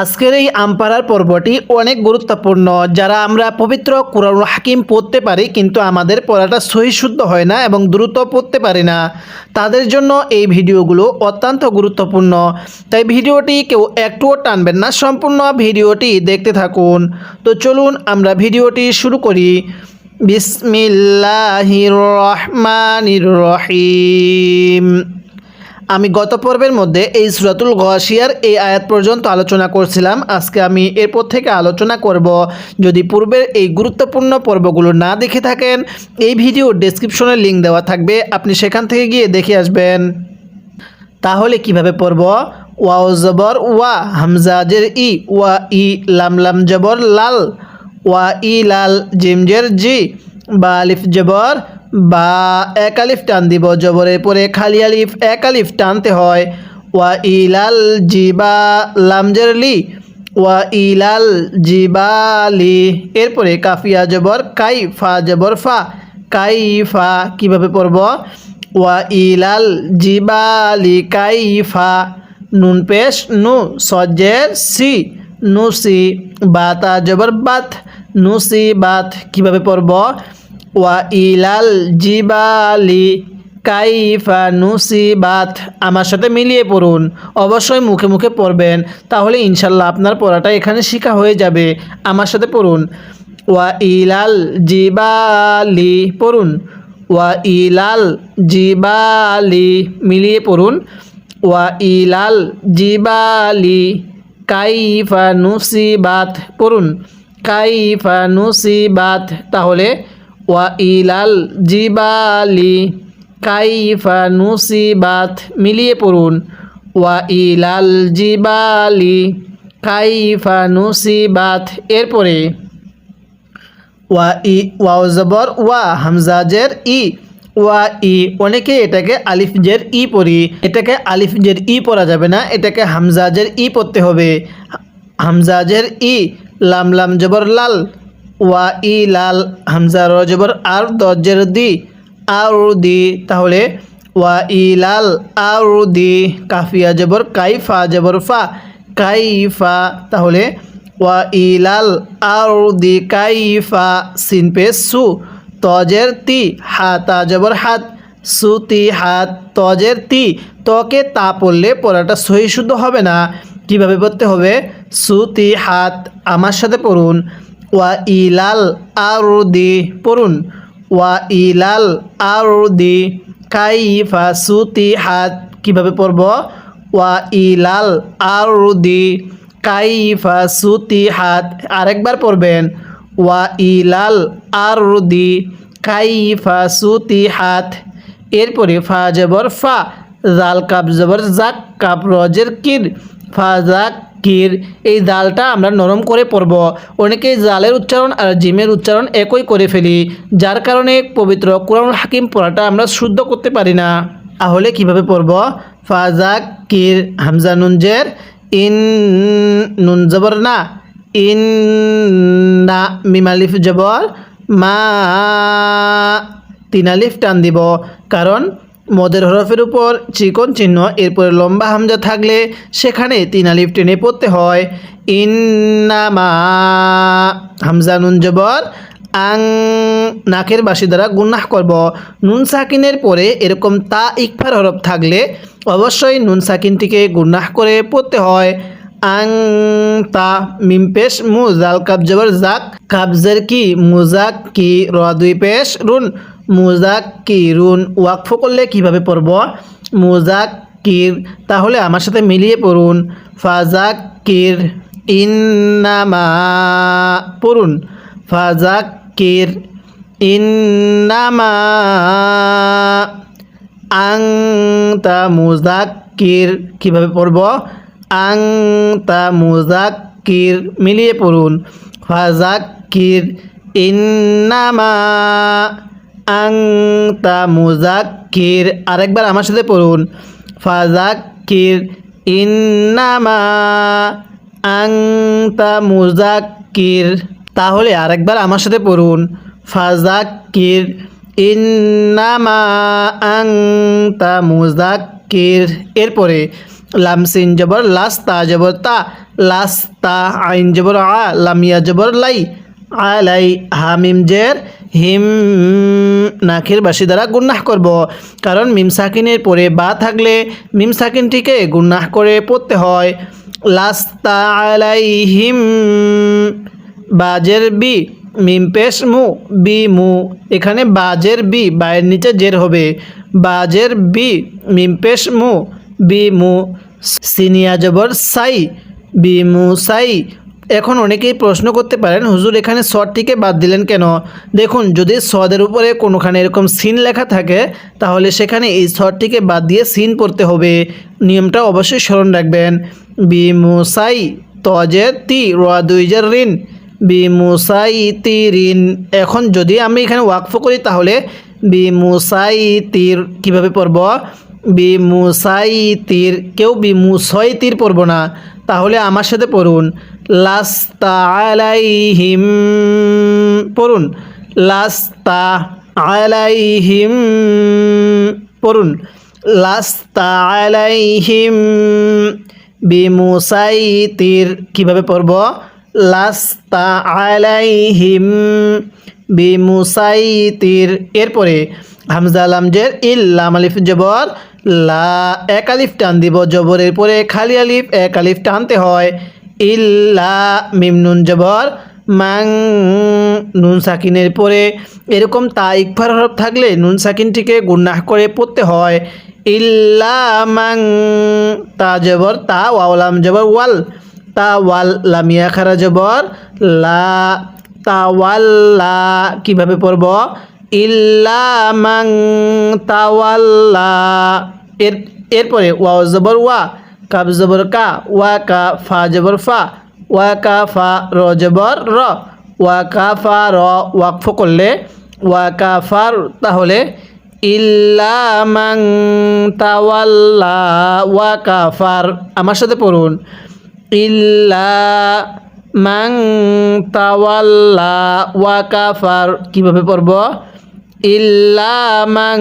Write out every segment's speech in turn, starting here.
আজকের এই আমপাড়ার পর্বটি অনেক গুরুত্বপূর্ণ, যারা আমরা পবিত্র কোরআন হাকিম পড়তে পারি কিন্তু আমাদের পড়াটা সহি শুদ্ধ হয় না এবং দ্রুত পড়তে পারি না। তাদের জন্য এই ভিডিওগুলো অত্যন্ত গুরুত্বপূর্ণ। তাই ভিডিওটি কেউ একটুও টানবেন না, সম্পূর্ণ ভিডিওটি দেখতে থাকুন। তো চলুন আমরা ভিডিওটি শুরু করি। বিসমিল্লাহির রহমানির রহিম। আমি গত পর্বের মধ্যে এই সুরাতুল গসিয়ার এই আয়াত পর্যন্ত আলোচনা করছিলাম। আজকে আমি এরপর থেকে আলোচনা করব। যদি পূর্বের এই গুরুত্বপূর্ণ পর্বগুলো না দেখে থাকেন, এই ভিডিও ডেসক্রিপশনে লিঙ্ক দেওয়া থাকবে। আপনি সেখান থেকে গিয়ে দেখে আসবেন। তাহলে কীভাবে পড়ব? ওয়াও জবর, ওয়া হামজাজের ই, ওয়া ই লাম লাম জবর লাল, ওয়া ই লাল জিমজের জি, বা আলিফ জবর বা এক আলিফ টান দিব জবরের পরে খালি আলিফ এক আলিফ টানতে হয়। ওয়া ইলাল জিবা লামজের লি ওয়া ইলাল জিবালি। এরপরে কাফিয়া জবর কাই ফা জবর, ফা। কাই ফা কীভাবে পড়ব? ওয়া ইলাল জিবালি, কাইফা। নুন পেশ, নু সজ্জের সি। নুসি বাতা জবর, বাত। নুসি বাত কীভাবে পড়ব? ওয়া ইলাল জিবালি কাইফা নুসি বাত আমার সাথে মিলিয়ে পড়ুন, অবশ্যই মুখে মুখে পড়বেন, তাহলে ইনশাল্লাহ আপনার পড়াটা এখানে শিখা হয়ে যাবে। আমার সাথে পড়ুন। ওয়া ইলাল জিবালি পড়ুন। ওয়া ইলাল জিবালি মিলিয়ে পড়ুন। ওয়া ইলাল জিবালি কাইফা নুসিবাত পড়ুন। কাইফা নুসিবাত, তাহলে ওয়া ইলাল জিবালি কাইফা নুসিবাত। মিলিয়ে পড়ুন। ওয়া ইলাল জিবালি কাইফা নুসিবাত। এরপরে ওয়া ই ওয়াও জবর, ওয়া হামজাজের ই। ওয়া ই অনেকে এটাকে আলিফজের ই পড়ি। এটাকে আলিফজের ই পড়া যাবে না। এটাকে হামজাজের ই পড়তে হবে। হামজাজের ই। লাম লাম, জবর, লাল। ওয়া ই লাল হামজা র জবর আর দজের দি আর দি, তাহলে ওয়া ই লাল আর দি, কাফিয়া জবর, কাইফা জবর, ফা, কাইফা, তাহলে ওয়া ইলাল আরদি কাইফা, সিন পে সু, তজের তি, হাতা জবর হাত সুতি হাত, তজের তি, তকে তা পড়লে পড়াটা সহি শুদ্ধ হবে না। কীভাবে পড়তে হবে? সুতি হাত আমার সাথে পড়ুন। ওয়া ইলাল আরদি, পড়ুন। ওয়া ইলাল আরদি, কাইফা সুতি হাত কীভাবে পড়ব? ওয়া ইলাল আরদি, কাইফা সুতি হাত আরেকবার পড়বেন। ওয়া ইলাল আরদি, কাইফা সুতি হাত এরপরে ফা জবর ফা, জাল কাপ জবর জাক, কাপ রজের কির, ফা জাক কির এই জালটা আমরা নরম করে পড়ব অনেকেই জালের উচ্চারণ আর জিমের উচ্চারণ একই করে ফেলি, যার কারণে পবিত্র কোরআন হাকিম পড়াটা আমরা শুদ্ধ করতে পারি না। তাহলে কীভাবে পড়ব? ফাজাক কির হামজা নুনজের, ইন নুন জবর না, ইন না মিমালিফ জবর, মা তিনালিফ টান দিব। কারণ মদের হরফের উপর চিকন চিহ্ন, এরপরে লম্বা হামজা থাকলে সেখানে তিন আলিফ টেনে পড়তে হয়। ইন্নামা হামজা নুন জবর, আং নাকের বাসি দ্বারা গুন্নাহ করব। নুন সাকিনের পরে এরকম তা ইকফার হরফ থাকলে অবশ্যই নুন সাকিনটিকে গুন্নাহ করে পড়তে হয়। আং তা মিমপেশ মু জাল কাবজবর জাক কাবজের কি মুজাক কি, র দুই পেশ, রুন মুজাক কি রুন ওয়াকফ করলে কীভাবে পড়ব? মুজাক কির তাহলে আমার সাথে মিলিয়ে পড়ুন। ফাজাক কির ইন্নামা, পড়ুন। ফাজাক কির ইন্নামা আং তা মুজাক্কির, কীভাবে পড়ব? আং তা মুজাক্কির, মিলিয়ে পড়ুন। ফাজাক্কির, ইন্নামা আং তা মুজাক্কির। আরেকবার আমার সাথে পড়ুন। ফাজাক্কির ইন্নামা আং তা মুজাক্কির। তাহলে আরেকবার আমার সাথে পড়ুন। ফাজাক্কির ইন্নামা আংতা মুজাক্কির। এরপরে লামসিন জবর লাস তা জবর তা, লাস্তা আইন জবর আ, লামিয়া জবর লাই, আলাই হামিম জের হিম নাকের বাসি দ্বারা গুন্নাহ করব। কারণ মিম সাকিনের পরে বা থাকলে মিম সাকিনটিকে গুন্নাহ করে পড়তে হয়। লাস্তা আলাইহিম বাজের বি, মিম পেশ মু, বি মু, এখানে বাজের বি, বায়ের নিচে জের হবে। বাজের বি, মিম পেশ মু, বি মু, সিনিয়া জবর সাই, বি মু সাই এখন অনেকেই প্রশ্ন করতে পারেন, হুজুর, এখানে সদটিকে বাদ দিলেন কেন? দেখুন, যদি সদের উপরে কোনোখানে এরকম সিন লেখা থাকে, তাহলে সেখানে এই সদটিকে বাদ দিয়ে সিন পড়তে হবে। নিয়মটা অবশ্যই স্মরণ রাখবেন। বি মু সাই তজে তি রোয়া দুইজের ঋণ বিমুসাই ঋণ এখন যদি আমি এখানে ওয়াকফ করি, তাহলে বিমুসাই তীর কীভাবে পড়ব? বিমুসাই তীর কেউ বিমুসই তীর পড়ব না, তাহলে আমার সাথে পড়ুন। লাস্তা আলাইহিম পড়ুন। লাস্তা আলাইহিম পড়ুন। লাস্তা আলাইহিম বিমুসাইতির, কীভাবে পড়ব? লাস্তা আলাইহিম বিমুসাইতির, এরপরে হামজা লামজের ইল্লাম আলিফ জবর লা, এক আলিফ টান দিব জবরের পরে খালি আলিফ, এক আলিফ টানতে হয়। ইল্লা, মিম নুন জবর, মাং, নুন সাকিনের পরে এরকম তা ইকফার হরফ থাকলে নুন সাকিনটিকে গুন্নাহ করে পড়তে হয়। ইল্লা, মাং, তা জবর, তা ওয়াওলাম জবর, ওয়াল, তা ওয়াল লামিয়া খারা জবর, লা, তা ওয়াল্লা কীভাবে পড়ব? ইল্লা, মাং তাওয়াল্লা এর, এরপরে ওয়াও জবর ওয়া, কাব জবর কা, ওয়া কা ফা জবর ফা, ওয়া কা ফা র জবর র, ওয়া কা ফা র ওয়াকফ করলে, ওয়া কা ফার তাহলে ইল্লা মাং তাওয়াল্লা, ওয়া কা ফার আমার সাথে পড়ুন। ইল্লা মাং তাওয়াল্লা, ওয়া কাফার কীভাবে পড়ব? ইল্লা মাং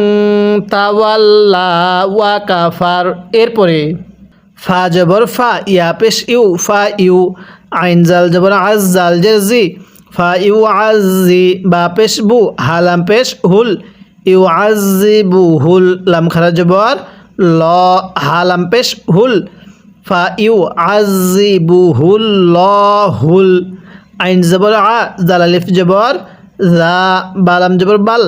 তাওয়াল্লা ওয়া কাফার। এরপরে, ফা জবর ফা, ইয়া পেশ ইউ, ফা ইউ, আইন জাল জবর আজ জাল জের জি ফা ইউ আজি বা পেশ বু, হালাম পেশ হুল, ইউ আজি বু হুল, লাম খারা জবর, ল, হালাম পেশ হুল, ফা ইউ আজি বু হুল, ল হুল, আইন জবর আ, জালালিফ জবর জা বালাম জবর বাল।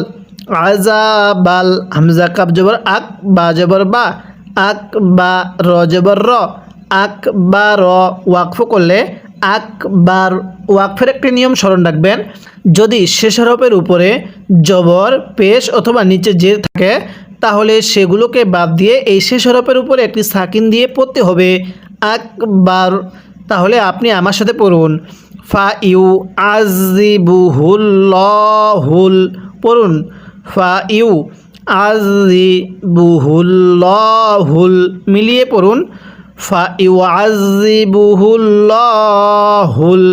আজা বাল হামজা, কাব, জবর, আক, বা, জবর, বা, আক, বা, র, জবর, র, আক, বা, র, ওয়াকফ করলে আকবার ওয়াকফের একটি নিয়ম স্মরণ রাখবেন। যদি শেষ উপরে জবর, পেশ অথবা নিচে জের থাকে, তাহলে সেগুলোকে বাদ দিয়ে এই শেষ উপরে একটি সাকিন দিয়ে পড়তে হবে। আকবার তাহলে আপনি আমার সাথে পড়ুন। ফা, ইউ আজিবুহুল হুল পড়ুন। ফা ইউ আজিবুহুল হুল মিলিয়ে পড়ুন। ফা ইউ আজিবুহুল্লাহুল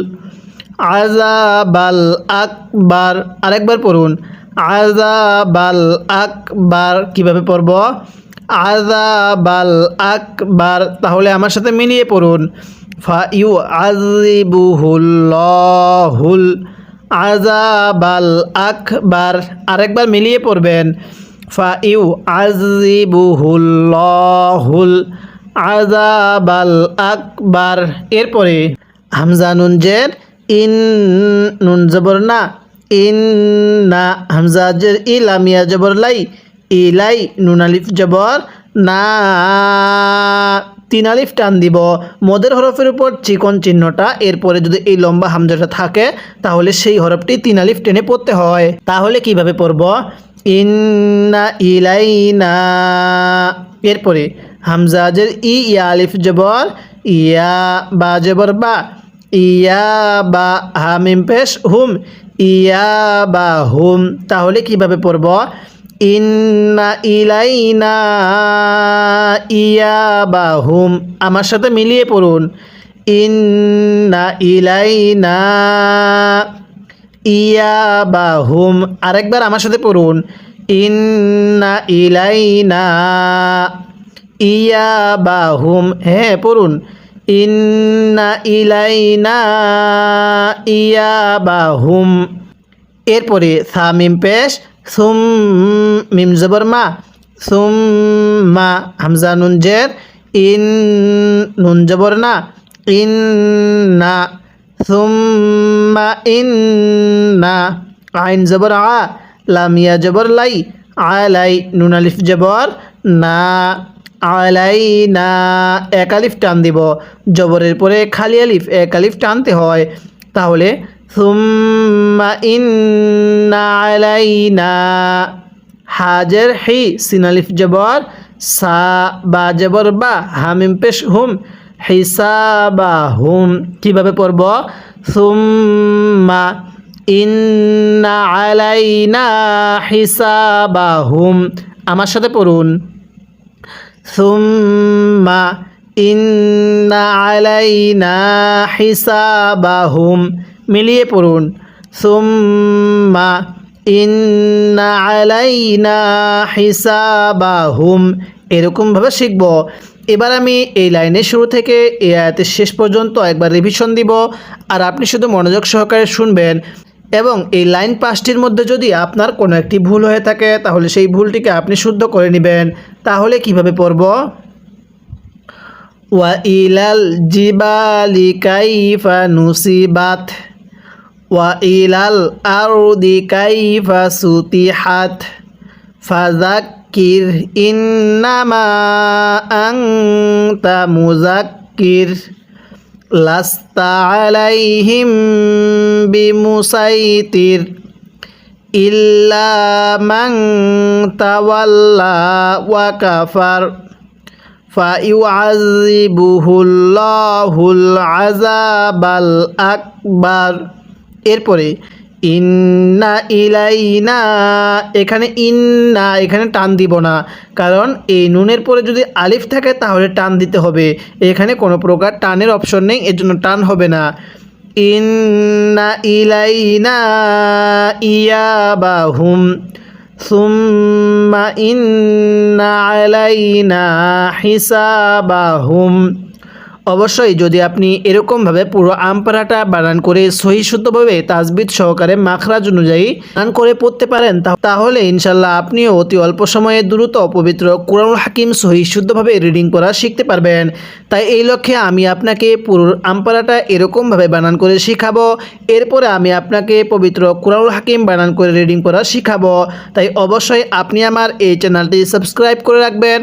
আজাবাল আকবার আরেকবার পড়ুন। আজাবাল আকবার কীভাবে পড়ব? আজাবাল আকবার তাহলে আমার সাথে মিলিয়ে পড়ুন। ফা ইউ আজিবুহুল্লাহুল আজাবাল আকবার। আরেকবার মিলিয়ে পড়বেন। ফা ইউ আজিবুহুল্লাহুল আজাবাল আকবার। এরপরে হামজা নুন জের, ইন নুন জবর না ইন না হামজা জের ইলামিয়া জবর লাই, ইলাই নুন আলিফ জবর না। তিন আলিফ টান দিব। মদের হরফের উপর চিকন চিহ্নটা, এরপরে যদি এই লম্বা হামজাটা থাকে, তাহলে সেই হরফটি তিন আলিফ টেনে পড়তে হয়। তাহলে কীভাবে পড়ব? ইন্না ইলাইনা। এরপরে হামজাজের ই, ইয়া আলিফ জবর, ইয়া বা জবর বা, ইয়া বা হামিম পেশ হুম, ইয়া বা হুম। তাহলে কীভাবে পড়ব? ইন্না ইলাইনা ইয়া বা হুম আমার সাথে মিলিয়ে পড়ুন। ইন্না ইলাইনা ইয়াবাহুম। আরেকবার আমার সাথে পড়ুন। ইন্না ইলাইনা ইয়াবাহুম। হ্যাঁ পড়ুন। ইন্না ইলাইনা ইয়াবাহুম। এরপরে সা মিম পেশ সুম মিম জবর মা সুম মা হামজা নুন জের ইন নুন জবর না ইন না সুম্মা ইন না আইন জবর আ লামিয়া জবর লাই আলাই নুন আলিফ জবর না আলাই না এক আলিফ টান দিব। জবরের পরে খালি আলিফ, এক আলিফ টানতে হয়। তাহলে সুম্মা ইন্না আলাইনা হাজের হি সিনালিফ জবর সা বা জবর বা হামিম পেশ হুম হিসাবা হুম কীভাবে পড়ব? সুম্মা ইন্না আলাইনা হিসাবা হুম আমার সাথে পড়ুন। সুম্মা ইন্না আলাইনা হিসাবাহুম মিলিয়ে পড়ুন। সুম্মা ইন্না আলাইনা হিসাবাহুম। এরকমভাবে শিখব। এবার আমি এই লাইনের শুরু থেকে এই আয়াতের শেষ পর্যন্ত একবার রিভিশন দিব। আর আপনি শুধু মনোযোগ সহকারে শুনবেন। এবং এই লাইন পাঁচটির মধ্যে যদি আপনার কোনো একটি ভুল হয়ে থাকে, তাহলে সেই ভুলটিকে আপনি শুদ্ধ করে নেবেন। তাহলে কীভাবে পড়ব? ওয়া ইলাল জিবালি কাইফা নুসিবাত। ওয়া ইলাল আরদি কাইফা সুতিহাত ফাজাক্কির ইন্নামা আংতা মুজাক্কির লাস্তা আলাইহিম বিমুসাইতির ইল্লা মান তাওয়াল্লা ওয়া কাফার ফাইউআযিবুহুল্লাহুল আযাবাল আকবার এরপরে, ইন্না ইলাইনা এখানে ইন্না এখানে টান দিব না। কারণ, এই নুনের পরে যদি আলিফ থাকে, তাহলে টান দিতে হবে। এখানে কোনো প্রকার টানের অপশন নেই, এর জন্য টান হবে না। ইন্না ইলাইনা ইয়াবাহুম সুম্মা ইন্না আলাইনা হিসাবাহুম অবশ্যই যদি আপনি এরকমভাবে পুরো আম পরাটা বানান করে সহি শুদ্ধভাবে তাজবিদ সহকারে মাখরাজ অনুযায়ী বানান করে পড়তে পারেন তাহলে ইনশাল্লাহ আপনিও অতি অল্প সময়ে দ্রুত পবিত্র কোরআন হাকিম সহি শুদ্ধভাবে রিডিং করা শিখতে পারবেন। তাই এই লক্ষ্যে আমি আপনাকে পুরো আম পরাটা এরকমভাবে বানান করে শেখাবো। এরপরে আমি আপনাকে পবিত্র কোরআনুল হাকিম বানান করে রিডিং করা শিখাবো। তাই অবশ্যই আপনি আমার এই চ্যানেলটি সাবস্ক্রাইব করে রাখবেন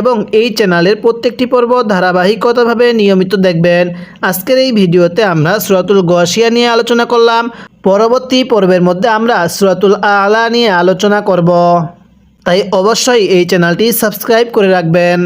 এবং এই চ্যানেলের প্রত্যেকটি পর্ব ধারাবাহিকতাভাবে নিয়মিত দেখবেন। আজকের এই ভিডিওতে আমরা সুরাতুল গসিয়া নিয়ে আলোচনা করলাম। পরবর্তী পর্বের মধ্যে আমরা সুরাতুল আলা নিয়ে আলোচনা করব। তাই অবশ্যই এই চ্যানেলটি সাবস্ক্রাইব করে রাখবেন।